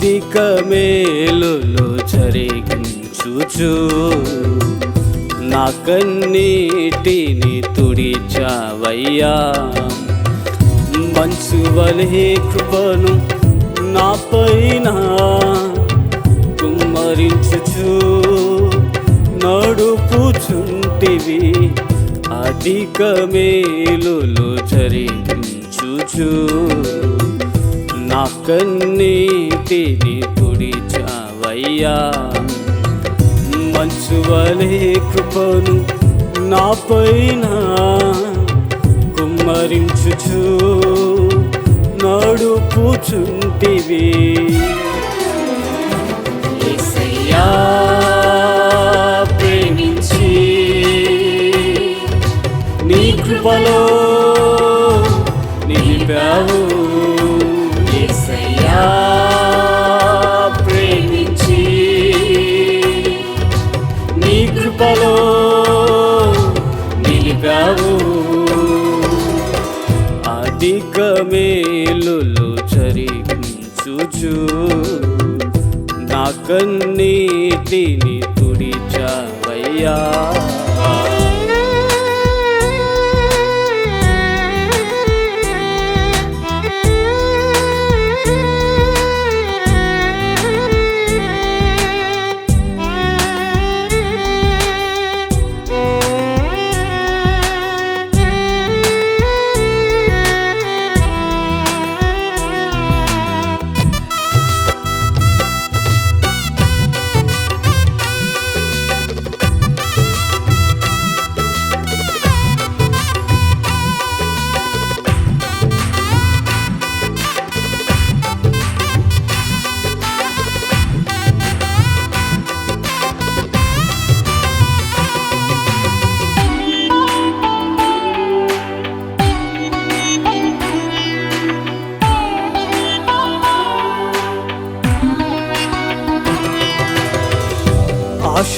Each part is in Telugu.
అధిక మేలులు జరిగించుచు. నా కన్నీటిని తుడిచావయ్యా. మంచు వలే కృపను నా పైన కుమ్మరించుచు. నడుపుచుంటివి అధిక మేలులు జరిగించుచు. నా కన్నీటిని తుడిచావయ్యా. మంచువలే కృపను నా పైన కుమ్మరించుచు నడుపుచుంటివి. యేసయ్యా ప్రేమించి నీ కృపలో నిలిపావు. యేసయ్యా ప్రేమించి నీ కృపలో నిలిపావు. అధిక మేలులు జరిగించుచు నా కన్నీటిని తుడిచావయ్యా.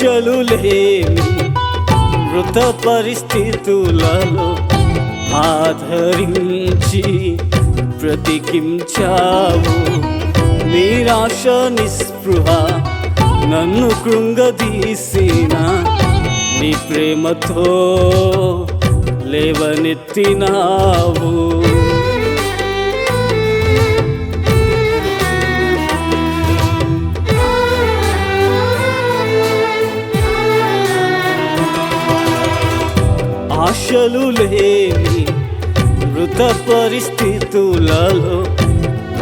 ఆశలు లేని మృత పరిస్థితులలో ఆధరించి బ్రతికించావు. నిరాశ నిస్పృహ నన్ను కృంగదీసిన నీ ప్రేమతో లేవనెత్తినావు. ఆశలు లేని మృత పరిస్థితులలో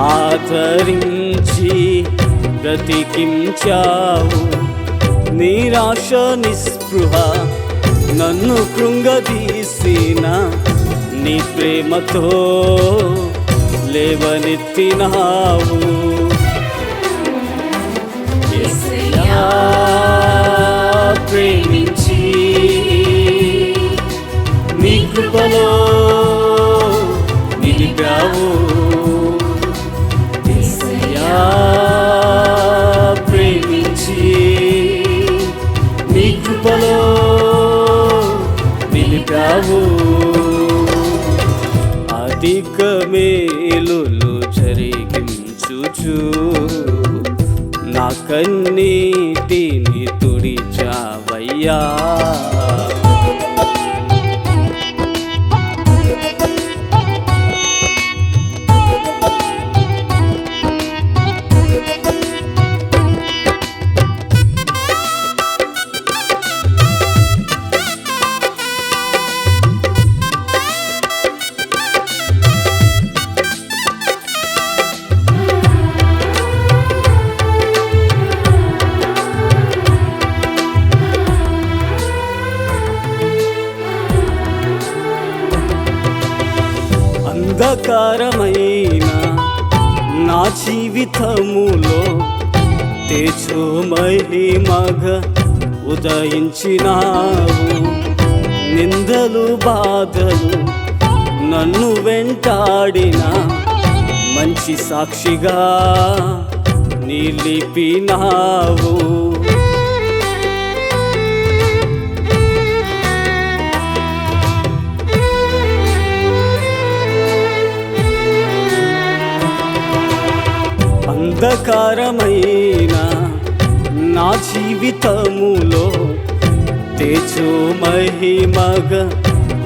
ఆదరించి బ్రతికించావు. నిరాశ నిస్పృహ నన్ను కృంగదీసిన నీ ప్రేమతో లేవనెత్తినావు. యేసయ్యా కృపలో నిలిపావు. యేసయ్యా ప్రేమించి నీ కృపలో నిలిపావు. అధిక మేలులు జరిగించుచు నా కన్నీటిని తుడిచావయ్యా. అంధకారమైన నా జీవితములో తేజో మహిమగ ఉదయించినావు. నిందలు బాధలు నన్ను వెంటాడిన మంచి సాక్షిగా నిలిపినావు అంధకారమైన నా జీవితములో తేజో మహిమగా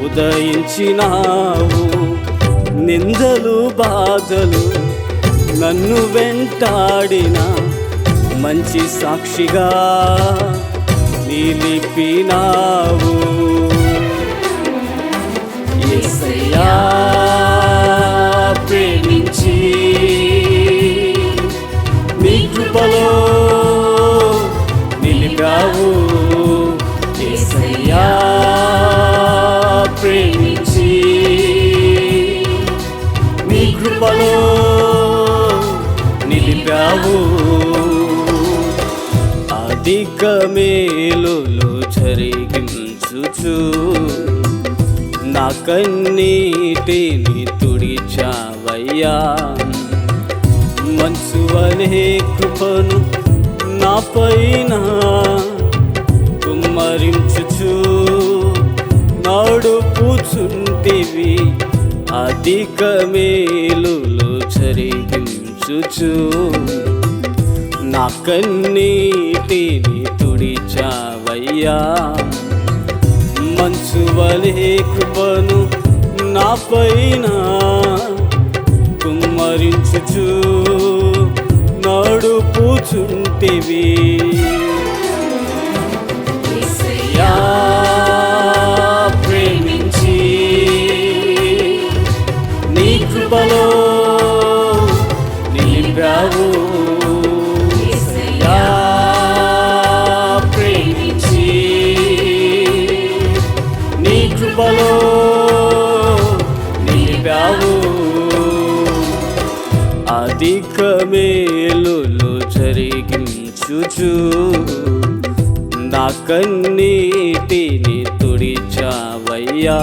ఉదయించినావు. నిందలు బాధలు నన్ను వెంటాడిన మంచి సాక్షిగా నిలిపినావు యేసయ్యా అధిక మేలులు జరిగించుచు నా కన్నీటిని తుడిచావయ్యా. మంచు అనే కృపను నా పైన కుమ్మరించుచు నడుపుచుంటివి అధిక మేలులు జరిగించుచు. నా కన్నీటిని తుడిచావయ్యా. మంచు వలే కృపను నా పైన కుమ్మరించుచు నడుపుచుంటివి. మేలులు జరిగించుచు నా కన్నీటిని తుడిచావయ్యా.